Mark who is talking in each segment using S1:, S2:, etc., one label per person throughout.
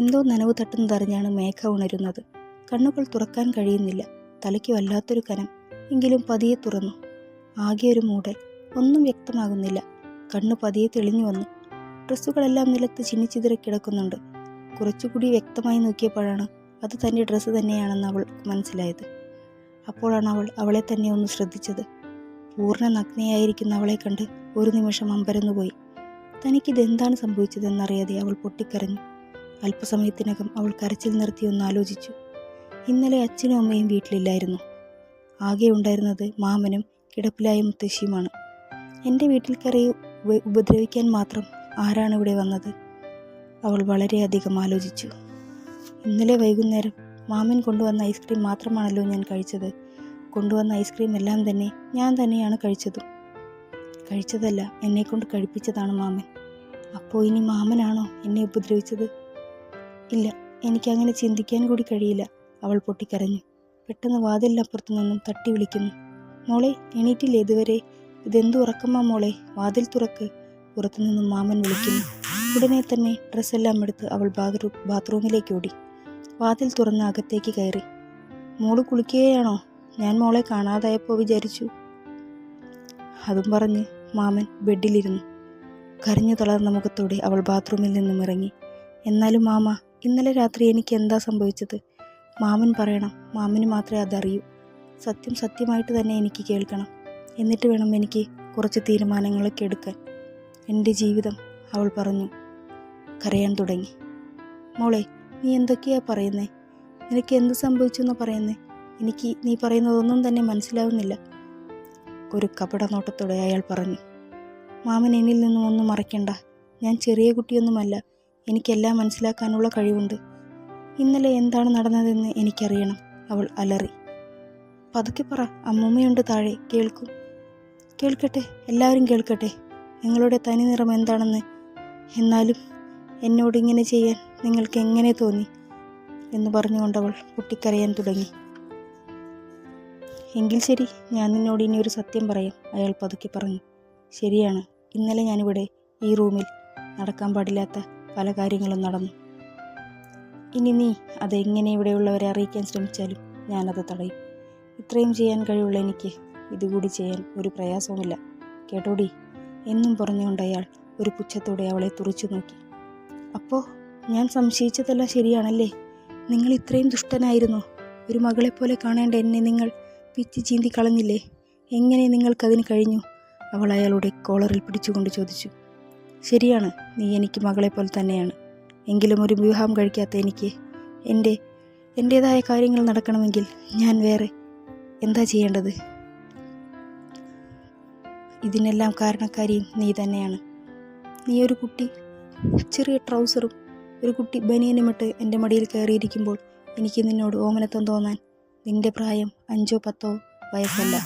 S1: എന്തോ നനവ് തട്ടുന്നതറിഞ്ഞാണ് മേഘ ഉണരുന്നത്. കണ്ണുകൾ തുറക്കാൻ കഴിയുന്നില്ല. തലയ്ക്ക് വല്ലാത്തൊരു കനം. എങ്കിലും പതിയെ തുറന്നു. ആകെ ഒരു മൂടൽ. ഒന്നും വ്യക്തമാകുന്നില്ല. കണ്ണു പതിയെ തെളിഞ്ഞു വന്നു. ഡ്രസ്സുകളെല്ലാം നിലത്ത് ചിന്നിച്ചിതറി കിടക്കുന്നുണ്ട്. കുറച്ചുകൂടി വ്യക്തമായി നോക്കിയപ്പോഴാണ് അത് തന്റെ ഡ്രസ്സ് തന്നെയാണെന്ന് അവൾ മനസ്സിലായത്. അപ്പോഴാണ് അവൾ അവളെ തന്നെ ഒന്ന് ശ്രദ്ധിച്ചത്. പൂർണ നഗ്നയായിരിക്കുന്ന അവളെ കണ്ട് ഒരു നിമിഷം അമ്പരന്നുപോയി. തനിക്കിതെന്താണ് സംഭവിച്ചതെന്നറിയാതെ അവൾ പൊട്ടിക്കരഞ്ഞു. അല്പസമയത്തിനകം അവൾ കരച്ചിൽ നിർത്തി ഒന്ന് ആലോചിച്ചു. ഇന്നലെ അച്ഛനും അമ്മയും വീട്ടിലില്ലായിരുന്നു. ആകെ ഉണ്ടായിരുന്നത് മാമനും കിടപ്പിലായ മുത്തശ്ശിയുമാണ്. എന്റെ വീട്ടിൽ കയറി ഉപദ്രവിക്കാൻ മാത്രം ആരാണ് ഇവിടെ വന്നത്? അവൾ വളരെയധികം ആലോചിച്ചു. ഇന്നലെ വൈകുന്നേരം മാമൻ കൊണ്ടുവന്ന ഐസ്ക്രീം മാത്രമാണല്ലോ ഞാൻ കഴിച്ചത്. കൊണ്ടുവന്ന ഐസ്ക്രീം എല്ലാം തന്നെ ഞാൻ തന്നെയാണ് കഴിച്ചതും. കഴിച്ചതല്ല എന്നെക്കൊണ്ട് കഴിപ്പിച്ചതാണ് മാമൻ. അപ്പോൾ ഇനി മാമനാണോ എന്നെ ഉപദ്രവിച്ചത്? ഇല്ല എനിക്കങ്ങനെ ചിന്തിക്കാൻ കൂടി കഴിയില്ല. അവൾ പൊട്ടിക്കരഞ്ഞു. പെട്ടെന്ന് വാതിലിനപ്പുറത്തു നിന്നും തട്ടി വിളിക്കുന്നു. മോളെ എണീറ്റില്ലേ ഇതുവരെ? ഇതെന്തു ഉറക്കമാ മോളെ? വാതിൽ തുറക്ക്. പുറത്തുനിന്നും മാമൻ വിളിക്കുന്നു. ഉടനെ തന്നെ ഡ്രസ്സെല്ലാം എടുത്ത് അവൾ ബാത്റൂ ബാത്റൂമിലേക്ക് ഓടി. വാതിൽ തുറന്ന് അകത്തേക്ക് കയറി. മോൾ കുളിക്കുകയാണോ? ഞാൻ മോളെ കാണാതായപ്പോൾ വിചാരിച്ചു. അതും പറഞ്ഞ് മാമൻ ബെഡിലിരുന്നു. കരഞ്ഞു തളർന്ന മുഖത്തോടെ അവൾ ബാത്റൂമിൽ നിന്നും ഇറങ്ങി. എന്നാലും മാമ ഇന്നലെ രാത്രി എനിക്ക് എന്താ സംഭവിച്ചത്? മാമൻ പറയണം മാമന് മാത്രമേ അതറിയൂ. സത്യം സത്യമായിട്ട് തന്നെ എനിക്ക് കേൾക്കണം. എന്നിട്ട് വേണം എനിക്ക് കുറച്ച് തീരുമാനങ്ങളൊക്കെ എടുക്കാൻ. എന്റെ ജീവിതം അവൾ പറഞ്ഞു. കരയാൻ തുടങ്ങി. മോളെ നീ എന്തൊക്കെയാ പറയുന്നേ? നിനക്ക് എന്ത് സംഭവിച്ചു എന്ന് പറയുന്നേ? എനിക്ക് നീ പറയുന്നതൊന്നും തന്നെ മനസ്സിലാവുന്നില്ല. ഒരു കപട നോട്ടത്തോടെ അയാൾ പറഞ്ഞു. മാമൻ എന്നിൽ നിന്നും ഒന്നും മറയ്ക്കണ്ട ഞാൻ ചെറിയ കുട്ടിയൊന്നുമല്ല. എനിക്കെല്ലാം മനസ്സിലാക്കാനുള്ള കഴിവുണ്ട്. ഇന്നലെ എന്താണ് നടന്നതെന്ന് എനിക്കറിയണം. അവൾ അലറി. പതുക്കെ പറ അമ്മൂമ്മയുണ്ട് താഴെ കേൾക്കൂ. കേൾക്കട്ടെ എല്ലാവരും കേൾക്കട്ടെ. നിങ്ങളുടെ തനി നിറം എന്താണെന്ന്? എന്നാലും എന്നോട് ഇങ്ങനെ ചെയ്യാൻ നിങ്ങൾക്ക് എങ്ങനെ തോന്നി? എന്ന് പറഞ്ഞുകൊണ്ടവൾ കുട്ടിക്കരയാൻ തുടങ്ങി. എങ്കിൽ ശരി ഞാൻ നിന്നോട് ഇനി ഒരു സത്യം പറയാം അയാൾ പതുക്കെ പറഞ്ഞു. ശരിയാണ് ഇന്നലെ ഞാനിവിടെ ഈ റൂമിൽ നടക്കാൻ പാടില്ലാത്ത പല കാര്യങ്ങളും നടന്നു. ഇനി നീ അതെങ്ങനെ ഇവിടെയുള്ളവരെ അറിയിക്കാൻ ശ്രമിച്ചാലും ഞാനത് തടയും. ഇത്രയും ചെയ്യാൻ കഴിവുള്ള എനിക്ക് ഇതുകൂടി ചെയ്യാൻ ഒരു പ്രയാസവുമില്ല. കേട്ടോടി? എന്നും പറഞ്ഞുകൊണ്ട് അയാൾ ഒരു പുച്ഛത്തോടെ അവളെ തുറച്ചു നോക്കി. അപ്പോൾ ഞാൻ സംശയിച്ചതെല്ലാം ശരിയാണല്ലേ? നിങ്ങൾ ഇത്രയും ദുഷ്ടനായിരുന്നു. ഒരു മകളെപ്പോലെ കാണേണ്ട എന്നെ നിങ്ങൾ പിച്ച് ചീന്തി കളഞ്ഞില്ലേ? എങ്ങനെ നിങ്ങൾക്കതിന് കഴിഞ്ഞു? അവൾ അയാളുടെ കോളറിൽ പിടിച്ചുകൊണ്ട് ചോദിച്ചു. ശരിയാണ് നീ എനിക്ക് മകളെപ്പോലെ തന്നെയാണ്. എങ്കിലും ഒരു വിവാഹം കഴിക്കാത്ത എനിക്ക് എന്റെ എന്റേതായ കാര്യങ്ങൾ നടക്കണമെങ്കിൽ ഞാൻ വേറെ എന്താ ചെയ്യേണ്ടത്? ഇതിനെല്ലാം കാരണക്കാരിയും നീ തന്നെയാണ്. നീ ഒരു കുട്ടി ചെറിയ ട്രൗസറും ഒരു കുട്ടി ബനിയനുമിട്ട് എന്റെ മടിയിൽ കയറിയിരിക്കുമ്പോൾ എനിക്ക് നിന്നോട് ഓമനത്വം തോന്നാൻ നിന്റെ പ്രായം അഞ്ചോ പത്തോ വയസ്സല്ല.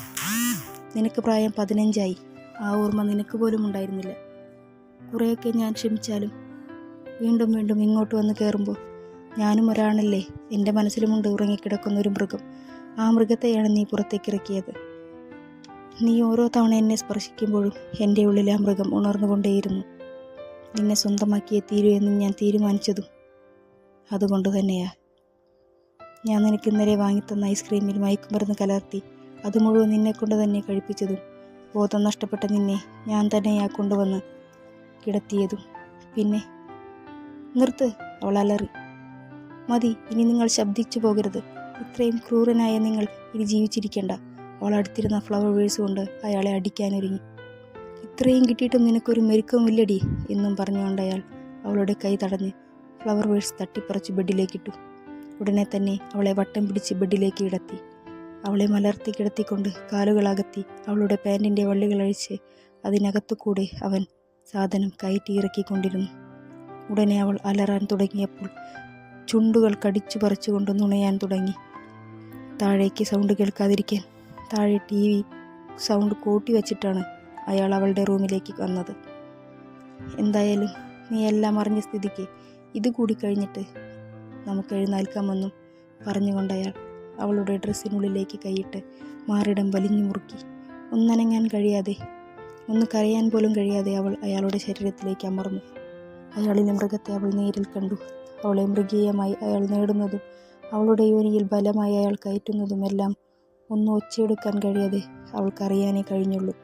S1: നിനക്ക് പ്രായം പതിനഞ്ചായി. ആ ഓർമ്മ നിനക്ക് പോലും ഉണ്ടായിരുന്നില്ല. കുറേയൊക്കെ ഞാൻ ക്ഷമിച്ചാലും വീണ്ടും വീണ്ടും ഇങ്ങോട്ട് വന്ന് കയറുമ്പോൾ ഞാനും ഒരാണല്ലേ എന്റെ മനസ്സിലുമുണ്ട് ഉറങ്ങിക്കിടക്കുന്ന ഒരു മൃഗം. ആ മൃഗത്തെയാണ് നീ പുറത്തേക്ക് ഇറക്കിയത് നീ ഓരോ തവണ എന്നെ സ്പർശിക്കുമ്പോഴും എന്റെ ഉള്ളിൽ ആ മൃഗം ഉണർന്നുകൊണ്ടേയിരുന്നു. നിന്നെ സ്വന്തമാക്കിയേ തീരൂ എന്ന് ഞാൻ തീരുമാനിച്ചതും അതുകൊണ്ട് തന്നെയാ. ഞാൻ നിനക്ക് ഇന്നലെ വാങ്ങിത്തന്ന ഐസ്ക്രീമിൽ മയക്കുമരുന്ന് കലർത്തി അത് മുഴുവൻ നിന്നെ കൊണ്ട് തന്നെ കഴിപ്പിച്ചതും ബോധം നഷ്ടപ്പെട്ട നിന്നെ ഞാൻ തന്നെയാ കൊണ്ടുവന്ന് കിടത്തിയതും. പിന്നെ നിർത്ത് അവൾ അലറി. മതി ഇനി നിങ്ങൾ ശബ്ദിച്ചു പോകരുത്. ഇത്രയും ക്രൂരനായ നിങ്ങൾ ഇനി ജീവിച്ചിരിക്കേണ്ട. അവൾ അടുത്തിരുന്ന ഫ്ലവർ വേഴ്സ് കൊണ്ട് അയാളെ അടിക്കാനൊരുങ്ങി. ഇത്രയും കിട്ടിയിട്ടും നിനക്കൊരു മെരുക്കമില്ലടി എന്നും പറഞ്ഞുകൊണ്ട് അയാൾ അവളുടെ കൈ തടഞ്ഞ് ഫ്ലവർ വേഴ്സ് തട്ടിപ്പറിച്ച് ബെഡിലേക്കിട്ടു. ഉടനെ തന്നെ അവളെ വട്ടം പിടിച്ച് ബെഡിലേക്ക് കിടത്തി അവളെ മലർത്തി കിടത്തിക്കൊണ്ട് കാലുകളകത്തി അവളുടെ പാന്റിന്റെ വള്ളികൾ അഴിച്ച് അതിനകത്തു കൂടെ അവൻ സാധനം കയറ്റി ഇറക്കിക്കൊണ്ടിരുന്നു ഉടനെ അവൾ അലറാൻ തുടങ്ങിയപ്പോൾ ചുണ്ടുകൾ കടിച്ചു പറിച്ചുകൊണ്ട് നുണയാൻ തുടങ്ങി. താഴേക്ക് സൗണ്ട് കേൾക്കാതിരിക്കാൻ താഴെ ടി വി സൗണ്ട് കൂട്ടി വച്ചിട്ടാണ് അയാൾ അവളുടെ റൂമിലേക്ക് വന്നത്. എന്തായാലും നീ എല്ലാം അറിഞ്ഞ സ്ഥിതിക്ക് ഇത് കൂടി കഴിഞ്ഞിട്ട് നമുക്ക് എഴുന്നേൽക്കാമെന്നും പറഞ്ഞുകൊണ്ട് അയാൾ അവളുടെ ഡ്രസ്സിനുള്ളിലേക്ക് കൈയിട്ട് മാറിടം വലിഞ്ഞു മുറുക്കി. ഒന്നനങ്ങാൻ കഴിയാതെ ഒന്ന് കരയാൻ പോലും കഴിയാതെ അവൾ അയാളുടെ ശരീരത്തിലേക്ക് അമർന്നു. അയാളിലെ മൃഗത്തെ അവൾ നേരിൽ കണ്ടു. അവളെ മൃഗീയമായി അയാൾ നേടുന്നതും അവളുടെ യോനിയിൽ ബലമായി അയാൾ കയറ്റുന്നതുമെല്ലാം ഒന്നും ഒച്ചയെടുക്കാൻ കഴിയാതെ അവൾക്കറിയാനേ കഴിഞ്ഞുള്ളൂ.